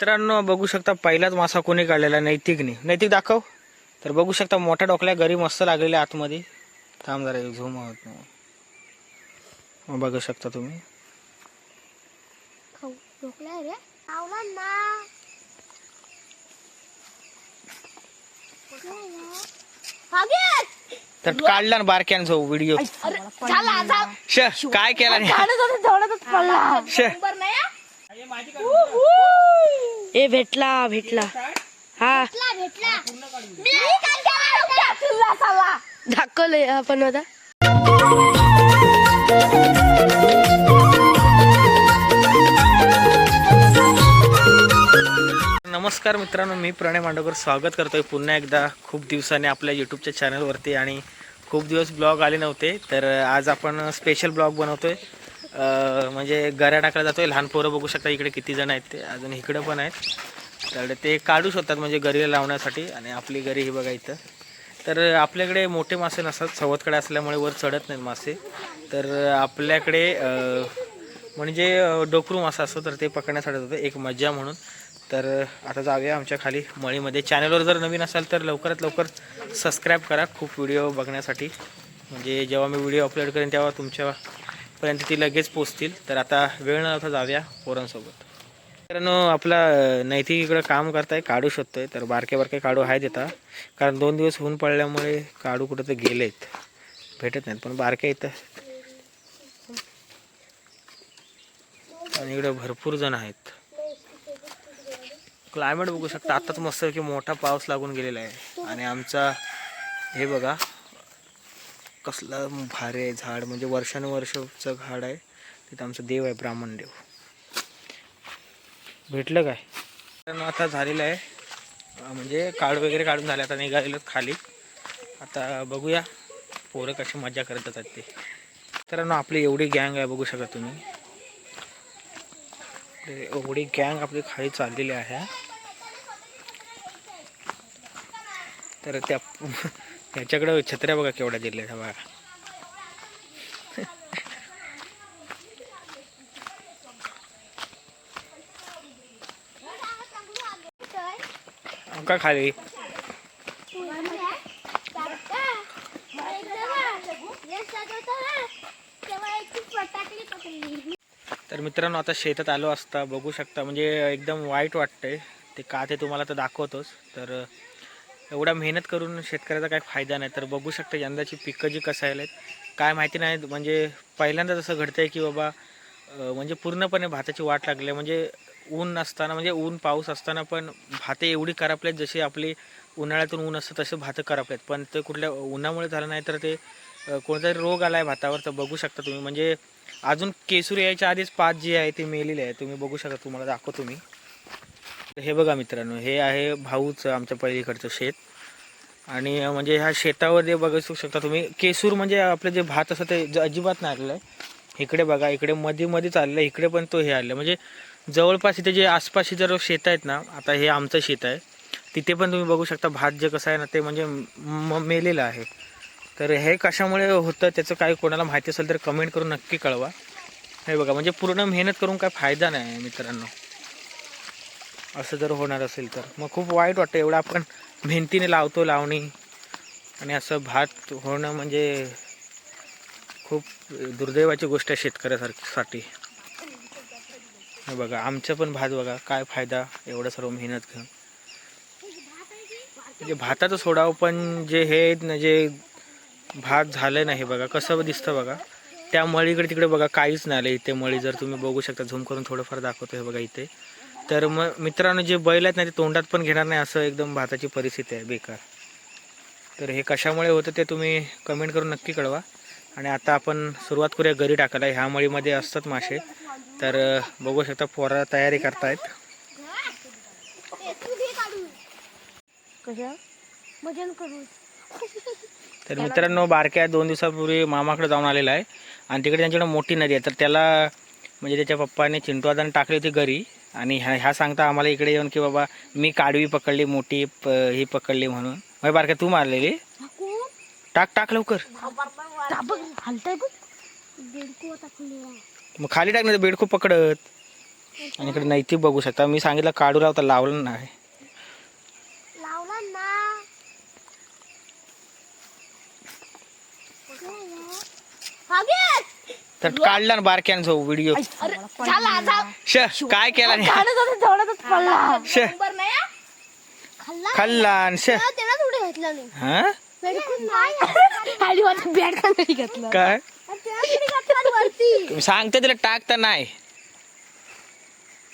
मित्रांनो बघू शकता पहिलाच मासा कोणी काढलेला नैतिकने. नैतिक दाखव. तर बघू शकता मोठ्या डोकल्या घरी मस्त लागलेल्या आतमध्ये. थांब जरा झूम होत नाही मग बघू शकता तुम्ही. तर काढला ना बारक्यान जो व्हिडिओ काय केला ए भेटला भेटला. हा भेटला भेटला. मी काय केला तुला साला दाखवलंय आपण आता. नमस्कार मित्रांनो मी प्रणय मांडवकर स्वागत करतोय पुन्हा एकदा खूप दिवसांनी आपल्या यूट्यूबच्या चॅनलवरती आणि खूप दिवस ब्लॉग आले नव्हते तर आज आपण स्पेशल ब्लॉग बनवतोय. म्हणजे गऱ्या टाकला जातोय. लहान पोरं बघू शकता इकडे किती जण आहेत ते. अजून इकडं पण आहेत. तर ते काढू शकतात म्हणजे गरीला लावण्यासाठी आणि आपली गरी ही बघा इथं. तर आपल्याकडे मोठे मासे नसतात. सवतकडे असल्यामुळे वर चढत नाहीत मासे. तर आपल्याकडे म्हणजे डोकरू मासा असतो तर ते पकडण्यासाठी होतं एक मज्जा म्हणून. तर आता जाऊया आमच्या खाली मळीमध्ये. चॅनलवर जर नवीन असाल तर लवकरात लवकर सबस्क्राईब करा. खूप व्हिडिओ बघण्यासाठी. म्हणजे जेव्हा मी व्हिडिओ अपलोड करेन तेव्हा तुमच्या पर्यंत ती लगेच पोचतील. तर आता वेळ न लावता जाऊया पोरांसोबत. मित्रांनो आपला नैतिक इकडं काम करताय काढू शकतोय तर बारके बारके काढू आहेत येतात कारण दोन दिवस ऊन पडल्यामुळे काढू कुठं तर गेलेत. भेटत नाहीत पण बारके इथं. आणि इकडं भरपूर जण आहेत. क्लायमेट बघू शकता. आत्ताच मस्त की मोठा पाऊस लागून गेलेला आहे. आणि आमचा हे बघा कसलं भारी आहे झाड म्हणजे वर्षानुवर्षचं झाड आहे. तिथं आमचं देव आहे ब्राह्मण देव. भेटलं काय? तर आता झालेलं आहे. म्हणजे काळ वगैरे काढून झाले आता निघालेलं खाली. आता बघूया पोरं कशी मजा करत जातात ते. तर आपली एवढी गँग आहे बघू शकता तुम्ही. एवढी गँग आपली खाली चाललेली आहे. तर त्या त्याच्याकडे छत्र्या बघा केवढ्या दिल्या बघा. का खाली? तर मित्रांनो आता शेतात आलो असता बघू शकता म्हणजे एकदम वाईट वाटतंय. ते का ते तुम्हाला तर दाखवतोच. तर एवढा मेहनत करून शेतकऱ्याचा काही फायदा नाही. तर बघू शकता यंदाची पिकं जी कसं आहेत काय माहिती नाही. म्हणजे पहिल्यांदा जसं घडतंय की बाबा म्हणजे पूर्णपणे भाताची वाट लागली. आहे. म्हणजे ऊन असताना म्हणजे ऊन पाऊस असताना पण भाते एवढी करापल्यात जशी आपली उन्हाळ्यातून ऊन असतं तसे भातं करापल्यात पण ते कुठल्या उन्हामुळे झालं नाही तर ते कोणता रोग आला आहे भातावर तर बघू शकता तुम्ही. म्हणजे अजून केसूर यायच्या आधीच पाच जी आहे ती मेलेली आहे. तुम्ही बघू शकता तुम्हाला दाखवतो मी. हे बघा मित्रांनो हे आहे भाऊचं आमच्या पहिलीकडचं शेत. आणि म्हणजे ह्या शेतावर जे बघू शकता तुम्ही केसूर म्हणजे आपलं जे भात असं ते ज- अजिबात नाही आलेलं आहे. इकडे बघा इकडे मध्ये मध्ये चाललं इकडे पण तो हे आलं म्हणजे जवळपास इथे जे आसपासचे जर शेत आहेत ना आता हे आमचं शेत आहे. तिथे पण तुम्ही बघू शकता भात जे कसं आहे ना ते म्हणजे म- मेलेलं आहे. तर हे कशामुळे होतं त्याचं काही कोणाला माहिती असेल तर कमेंट करून नक्की कळवा. हे बघा म्हणजे पूर्ण मेहनत करून काय फायदा नाही आहे मित्रांनो. असं जर होणार असेल तर. मग खूप वाईट वाटतं एवढं आपण मेहनतीने लावतो लावणी. आणि असं भात होणं म्हणजे खूप दुर्दैवाची गोष्ट आहे शेतकऱ्यासारखी हे बघा आमचं पण भात बघा काय फायदा एवढं सर्व मेहनत घेऊन. म्हणजे भाताचं सोडावं पण जे हे आहेत ना जे भात झालं नाही बघा कसं दिसतं बघा. त्या मळीकडे तिकडे बघा काहीच नाही आलं इथे मळी. जर तुम्ही बघू शकता झूम करून थोडंफार दाखवतो हे बघा इथे. तर मग मित्रांनो जे बैल आहेत ना ते तोंडात पण घेणार नाही असं एकदम भाताची परिस्थिती आहे बेकार. तर हे कशामुळे होतं ते तुम्ही कमेंट करून नक्की कळवा. आणि आता आपण सुरुवात करूया घरी टाकायला. ह्या मळीमध्ये असतात मासे. तर बघू शकता पोरा तयारी करतायत. कशा? भजन करू. तर मित्रांनो बारक्या दोन दिवसापूर्वी मामाकडे जाऊन आलेला आहे. आणि तिकडे त्यांच्याकडे मोठी नदी आहे. तर त्याला म्हणजे त्याच्या पप्पाने चिंटवादाने टाकली होती घरी. आणि ह्या ह्या सांगता आम्हाला इकडे येऊन की बाबा मी काडवी पकडली मोठी प ही पकडली म्हणून. मग बारक्या तू मारलेली? टाक. टाक लवकर. मग खाली टाक नाही बेड खूप पकडत. आणि इकडे नैतिक बघू शकता. मी सांगितलं काढू लावता लावलं नाही! तर काढला ना बारक्यान जो व्हिडिओ. श काय केला नाही? श. नाही? खाल्ला? श. नाही हा? नाही नाही काय आणि तेव्हा थोडी घातलं वरती तुम्ही सांगते तिला टाकता नाही.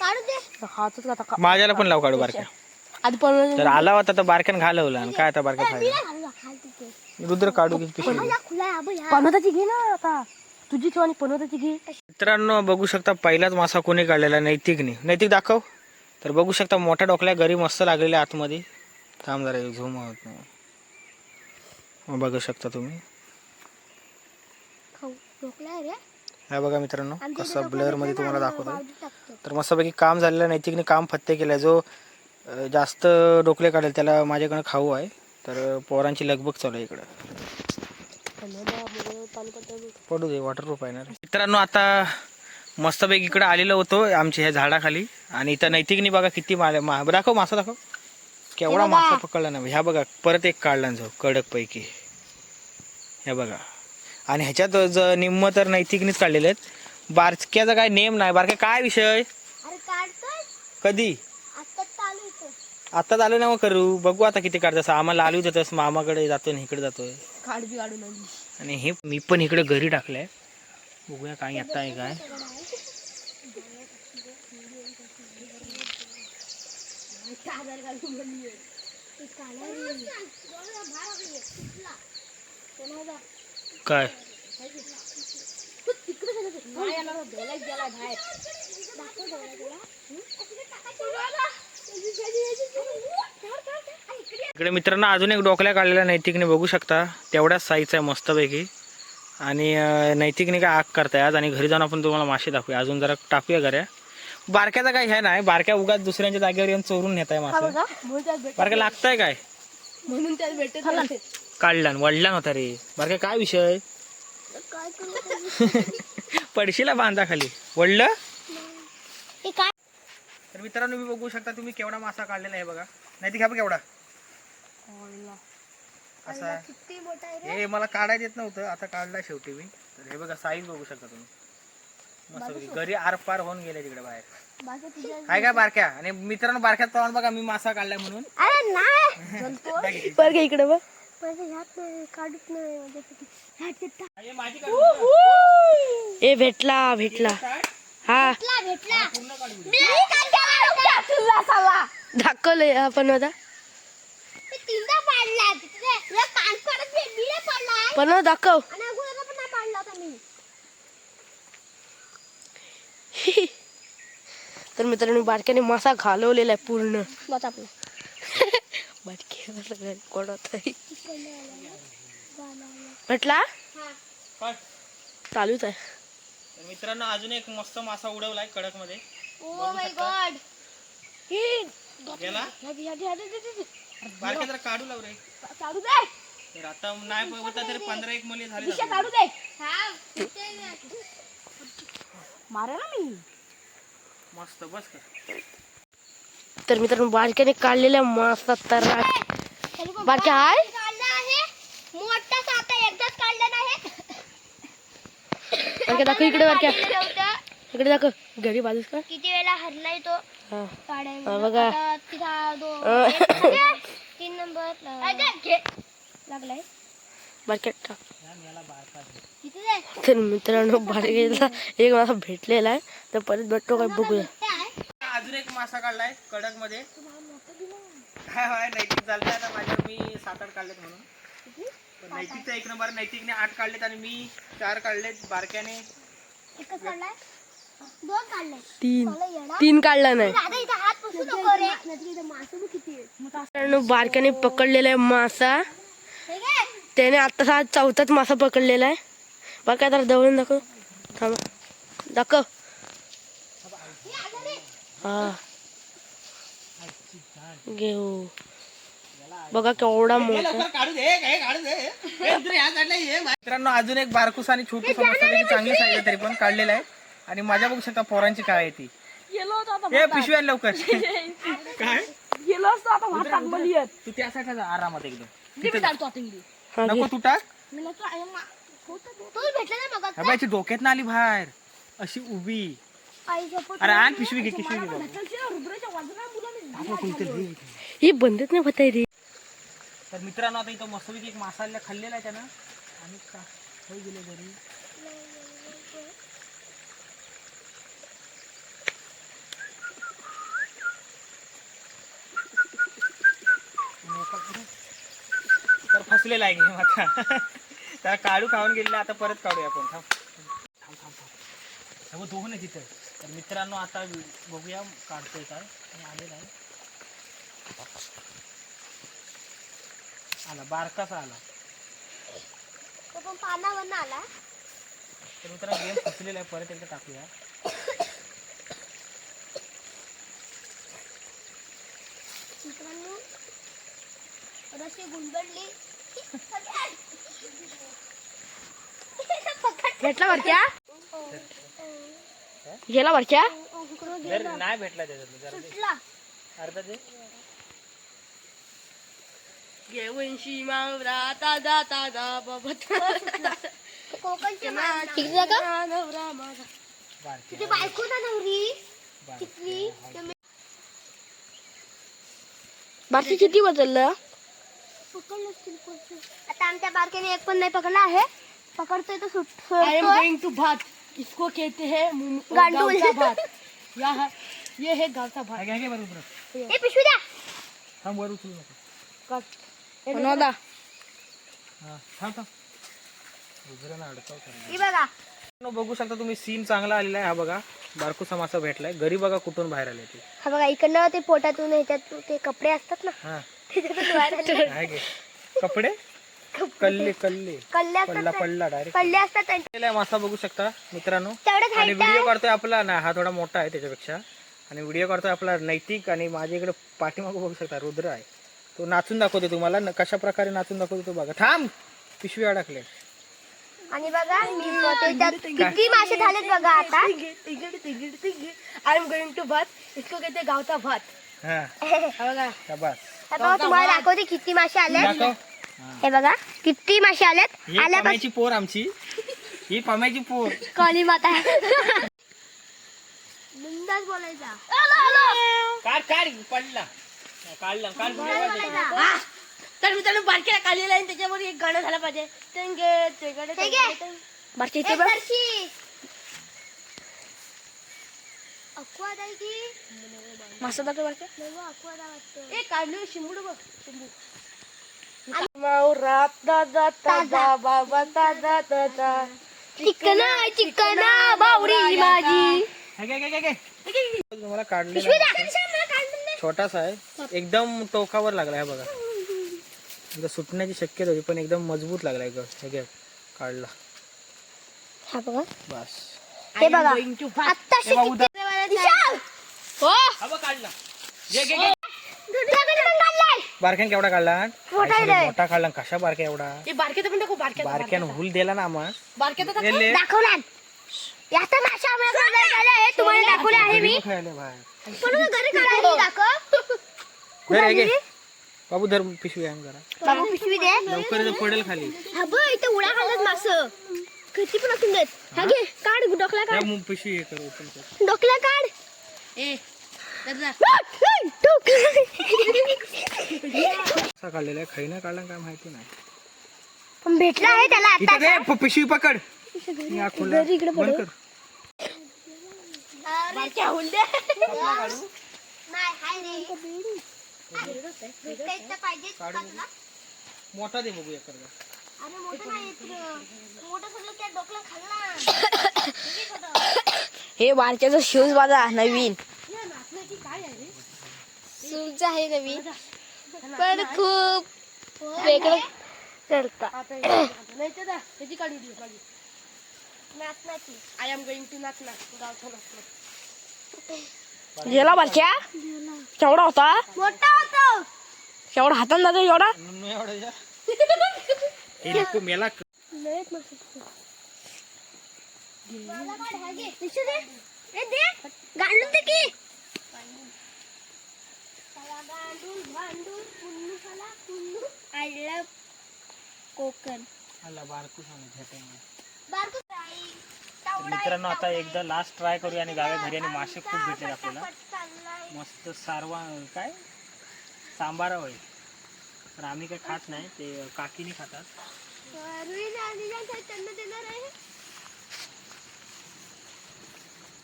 काढू दे. हातच का का माझ्याला पण लाव काढू बारक्या. आधी पण तर आला होता तर बारक्यान घालवला आणि काय आता बारक्या खायला? नाही रुद्र काढू पिशवी. पनवताची घे ना आता. तुझी ठेव आणि पनवताची घे. मित्रांनो बघू शकता पहिलाच मासा कोणी काढलेला नैतिकने. नैतिक दाखव. तर बघू शकता मोठ्या डोकल्या घरी मस्त लागलेल्या आतमध्ये. थांब जरा झूम होत नाही मग बघू शकता तुम्ही. खाऊ ढोकला रे. हा बघा मित्रांनो कसं ढोकळा ब्लरमध्ये भेटला तुम्हाला दाखवतो. तर मस्तपैकी काम झालेलं नैतिकने काम फत्ते केलं जो जास्त डोकले काढेल त्याला माझ्याकडे खाऊ आहे. तर पोरांची लगबग चालू आहे इकडं. पडू दे वॉटरप्रूफ आहे ना. मित्रांनो आता मस्तपैकी इकडं आलेलो होतो आमच्या ह्या झाडाखाली. आणि इथं नैतिकनी बघा किती माले मा दाखव मासा दाखव. केवढा मासा पकडला ना. ह्या बघा परत एक काढला जो कडक पैकी हे बघा. आणि ह्याच्यात ज निम्म तर नैतिकनीच काढलेले आहेत. बारक्याचा काय नेम नाही. बारक्या काय विषय? कधी? आता चालू इथं आत्ताच आलो ना मग करू. बघू आता किती काढतस. आम्हाला आलू देतस. मामाकडे जातोय आणि इकडे जातोय. आणि हे मी पण इकडे घरी टाकलंय. बघूया काय आता आहे काय. काय? इकडे मित्रांनो अजून एक डोकल्या काढलेला नैतिकने बघू शकता. तेवढ्याच साईजचा आहे मस्तपैकी. आणि नैतिकने काय आग करताय आज. आणि घरी जाऊन आपण तुम्हाला मासे दाखवूया. अजून जरा टाकूया घऱ्या बारक्याचा काय ह्या नाही. बारक्या उगाच दुसऱ्यांच्या जागेवर येऊन चोरून नेताय मासे. बारक्या लागताय काय? म्हणून त्यात भेटत काढला वडला नव्हता रे. बारक्या काय विषय? काय करू पडशीला बांधा खाली वडलं? हे काय? तर मित्रांनो मी बघू शकता तुम्ही केवढा मासा काढलेला आहे बघा. नाही घ्या बघ केवढा. असा. किती मोठा आहे रे. हे मला काढायला येत नव्हतं. आता काढला शेवटी मी. तर हे बघा साईज बघू शकता तुम्ही. मस्त घरी आरपार होऊन गेले तिकडे बाहेर. आहे काय बारक्या? आणि मित्रांनो बारक्यात पाहून बघा मी मासा काढलाय म्हणून. बरं इकडे बघ. हे काढू. ए भेटला भेटला. हा भेटला भेटला. पूर्ण काढू दे. मी काय केला तुला साला दाखवलंय आपण आता. पण दाखव. तर मित्रांनो बारक्याने मासा घालवलेला आहे पूर्ण. काढ. चालूच आहे. तर मित्रांनो अजून एक मस्त मासा उडवलाय कडकमध्ये ओ माय गॉड हे गेला? बारक्या जरा काढू लाव रे. काढू दे. तर आता नाही बघता तरी पंधरा एक मुली झाली. काढू दे. हा मारे ना मी. मस्त बस कर. तर मित्रांनो बारक्याने काढलेल्या मासा तर बारक्या हाय? काढला आहे. मोठा साता एकदाच काढला नाही. बारक्या दाखव इकडे बारक्या. इकडे दाखव. घरी बाजूस का? किती वेळा हरलाय तो. बघा. तीन नंबर. लागलाय. बारक्या? तर मित्रांनो बारक्याला एक मासा भेटलेला आहे. तर परत भेटतो काय बघूया. अजून एक मासा काढलाय कडकमध्ये काय नैतिक चालतंय आता माझ्यावर मी सात आठ काढलेत म्हणून. पण नैतिकचा एक नंबर नैतिकने आठ काढलेत आणि मी चार काढलेत बारक्याने. एकच काढलाय? दोन काढले. तीन. तीन काढला नाही. दादा इथं हात पुसू नको रे. इथं मासे बघ किती आहेत. मित्रांनो बारक्याने पकडलेला आहे मासा. हे घे. त्याने आता हा चौथाच मासा पकडलेला आहे. बघ काय तर दवळून दाखव. थांबा. दाखव. हा. घेऊ. बघा केवढा मोठा. काढू दे काय काढू दे. मित्रांनो अजून एक बारकुस आणि छोटूस मस्तपैकी चांगली साईज तरी पण काढलेला आहे. आणि माझ्या बघू शकता पोरांची काय आहे ती. आण लवकर. काय? गेलो असतो आता तू त्यासाठी आरामात एकदम. टाकतो नको तू टाक. तू. भेटला ना हा डोक्यात ना आली बाहेर. अशी उभी. अरे आण पिशवी घे पिशवी घे. ही बंदच नाही होत रे. तर मित्रांनो आता इथं मस्तपैकी एक मासाला खाल्लेला आहे त्यानं. आणि का? गेले घरी. तर फसलेला आहे गेम आता. त्याला काढू खाऊन गेलेला आता परत काढूया आपण. थांब. थांब थांब थांब. दोघं आहे तिथं. तर मित्रांनो आता बघूया काढतोय काय. आणि आलेला आहे. आला बारकासा आला. तो पण पानावर आला. तर मित्रांनो गेम फसलेला आहे. परत एकदा टाकूया. मित्रांनो रशी गुंडली. भेटला वरच्या गेला वरच्या? नाही भेटला त्याच्यात सुटला. अर्धा दे. घेऊनशी मावरा ताज़ा ताज़ा बाबा. कोकणचे नवरा माझा. तुझी बायको ना नवरी? बारकी. किती किती बदललं. आता आमच्या बारकेने एक पण नाही पकडला आहे. पकडतोय तो सुट आई एम सोडतोय. गोइंग टू भात इसको कहते हैं? गांडूल. का भात। यहाँ ये है गाँव का भात घे, घे, घे, बरं उतरव. ए पिशवी द्या थांब वर उचलू नको बनवला हा थांब थांब उजरा ना अडकाव करा. ही बघा। बघू शकता तुम्ही सीन चांगला आलेला आहे हा बघा. बारकूसा मासा भेटलाय. घरी बघा कुठून बाहेर आले ते. हा बघा इकडनं ते पोटातून ह्याच्यात ते कपडे असतात ना हा. त्याच्यातून बाहेर आले. आहे घे कपडे? कल्ले कल्ले. कल्ले पडला असतात पडला डायरेक्ट कल्ले असतात मासा बघू शकता मित्रांनो. तेवढंच आणि व्हिडिओ काढतोय आपला. ना हा थोडा मोठा आहे त्याच्यापेक्षा. आणि व्हिडिओ काढतोय आपला नैतिक आणि माझ्या इकडे पाठीमागं बघू शकता रुद्र आहे. तो नाचून दाखवतो तुम्हाला. न- कशा प्रकारे नाचून दाखवतो तो बघा. थांब! पिशवी अडकले. आणि बघा मी किती मासे झालेत बघा आता. आई एम गोइंग टू भात इसको कहते हैं गांव का भात हा. हा बघा. शाबास आता तुम्हाला दाखवते किती मासे आले दाखव. हे. बघा किती मासे आलेत आल्यापासून पम्याची पोर आमची. ही पम्याची पोर. कॉली माता. बिंदास बोलायचा. काढ काढ पडला. काढला काढ. व्हिडिओ काढ. तर मित्रांनो बारक्या काढलेला आहे त्याच्यावर एक गाणं झालं पाहिजे. तेंगे तेंगडे घे. बारके एक बरशी. अक्वा दाई की? मासा दाखव बारके नाही गं, अक्वा. ए काढलं शिंबूड बघ शिंबू. मावरा ताजा ताजा बाबा ताजा ताजा चिकना चिकना बावरी माझी हे. तुम्हाला आहे. मला काढून दे. छोटासा आहे. एकदम टोकावर लागलाय हा बघा. एकदा सुटण्याची शक्यता होती पण एकदम मजबूत लागलाय ग. हे काढला. हा बघा. बस. हे बघा. आत्ताशी हे. बघ काढला. घे घे घे. बारक्यान केवढा काढला? मोठा आहे. काढला कशा बारक्या एवढा? पण दाखव बारक्यान हुल दिला ना आम्हा. दाखव. दाखवला याचा आहे. तुम्हाला दाखवले आहे मी. पण घरी. बाबू धर पिशवी आण जरा. बाबू पिशवी दे. लवकर पडेल खाली. हा बघ इथे उड्या खाल्ल्यात मास. किती पण असून देत. हा घे काढ डोकला काढ. पिशवी हे कर. डोकला काढ. ए कसा काढलेला आहे? काढला काय माहिती नाही. पण भेटला आहे त्याला इथं आता. प- पिशवी पकड. घरी इकडे बंद कर? मोठा दे बघूया करदा अरे मोठं नाही येत रे. मोठं सगळं त्या डोकला खाल्ला. किती छोटं. हे बारक्याचं शूज बघा नवीन. शूज़ आहे नवीन पण खूप वेगळं करता. त्याची काढू दे काढू नाचण्याची आय एम गोइंग टू नाचना गावचा नाचना गेला बारक्या? केवढा होता? मोठा होतो. केवढा हातात जातो एवढा? एवढा मेला. ए दे की. कोकण बारकू सांग बारकू मित्रांनो आता एकदा लास्ट ट्राय करूया आणि जाऊया घरी आणि मासे खूप भेटले आपल्याला. मस्त सारवा काय? सांबारा होय. तर आम्ही काही खात नाही ते काकीने खातात.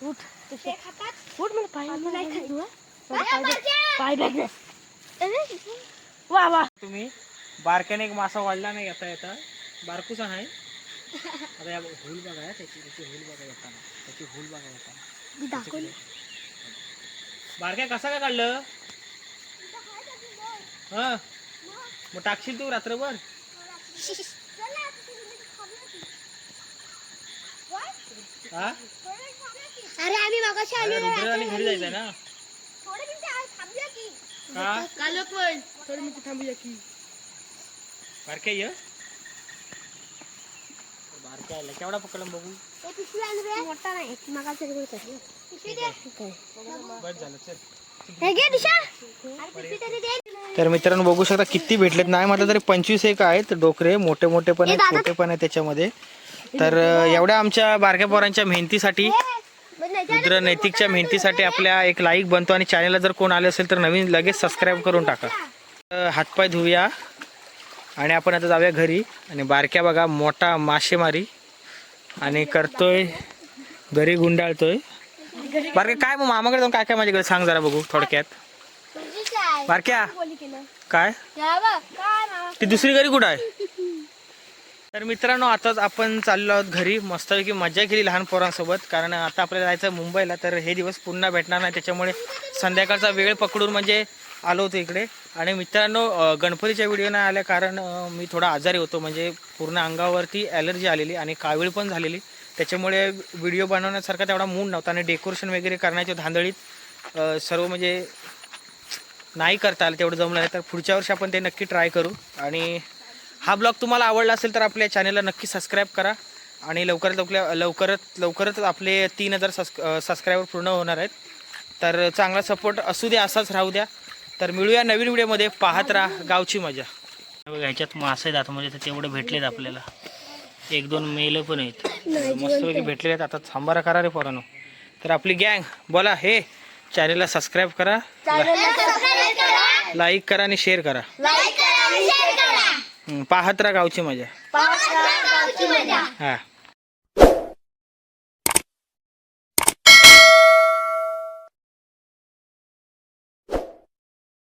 उठ ते खातात उठ पाय. तू, हा? अरे, बारक्या! पाय बॅग वा वा तुम्ही बारक्याने एक मासा वाढला नाही येता येता बारकूचा आहे आता या हुल बघा हा, त्याची त्याची हुल बघा येताना त्याची हुल बघा येताना मी दाखवली बारक्या कसा काय काढलं? हा। मग टाकशील तू रात्रभर? हा? अरे आम्ही मगाशी आलो आणि घरी जायचंय ना? थोडे मिनिटं आज थांबूया की. का? काल पण. थोडी मिनिटं थांबूया की. बारक्या ये. बारक्या आला केवढा पकडला बघू? ते पिशवी आण रे. मोठा नाही मगाशी पिशवी दे. बस झालं चल. हे घे दिशा. अरे पिशवी तरी दे तर मित्रांनो बघू शकता किती भेटलेत. नाही म्हटलं तरी पंचवीस एक आहेत डोकरे. मोठे मोठे पण आहेत छोटे पण आहेत त्याच्यामध्ये तर एवढ्या आमच्या बारक्या पोरांच्या मेहनतीसाठी रुद्र नैतिकच्या मेहनतीसाठी आपल्या एक लाईक बनतो आणि चॅनलला जर कोण आले असेल तर नवीन लगेच सबस्क्राईब करून टाका. हातपाय धुवूया आणि आपण आता जाऊया घरी. आणि बारक्या बघा मोठा मासेमारी. आणि करतोय घरी गुंडाळतोय. बारक्या काय मग मामाकडे जाऊन काय काय माझ्याकडे सांग जरा बघू थोडक्यात. बारक्या काय ती दुसरी घरी कुठं आहे? तर मित्रांनो आताच आपण चाललो आहोत घरी. मस्तपैकी मजा केली लहान पोरांसोबत कारण आता आपल्याला जायचं मुंबईला तर हे दिवस पुन्हा भेटणार नाही. त्याच्यामुळे संध्याकाळचा वेळ पकडून म्हणजे आलो होतो इकडे. आणि मित्रांनो गणपतीच्या व्हिडिओ नाही आल्या कारण मी थोडा आजारी होतो. म्हणजे पूर्ण अंगावरती ॲलर्जी आलेली आणि कावीळ पण झालेली. त्याच्यामुळे व्हिडिओ बनवण्यासारखा तेवढा मूड नव्हता. आणि डेकोरेशन वगैरे करण्याच्या धांदळीत सर्व म्हणजे नाही करता आलं तेवढं जमलं नाही. तर पुढच्या वर्षी आपण ते नक्की ट्राय करू. आणि हा ब्लॉग तुम्हाला आवडला असेल तर आपल्या चॅनलला नक्की सबस्क्राईब करा. आणि लवकरात लवकर लवकरात लवकरच आपले तीन हजार सबस्क्रायबर पूर्ण होणार आहेत. तर चांगला सपोर्ट असू द्या असाच राहू द्या. तर मिळूया नवीन व्हिडिओमध्ये. पाहत राहा गावची मजा. ह्याच्यात मासे आहेत. आतमध्ये तर तेवढे भेटलेत आपल्याला. एक दोन मेलं पण आहेत. मस्तपैकी भेटलेले आहेत. आता थांबारा करा रे पोरानो. तर आपली गँग बोला हे चॅनलला सबस्क्राईब करा. लाईक करा. आणि शेअर करा. राहा गावची मजा. हा.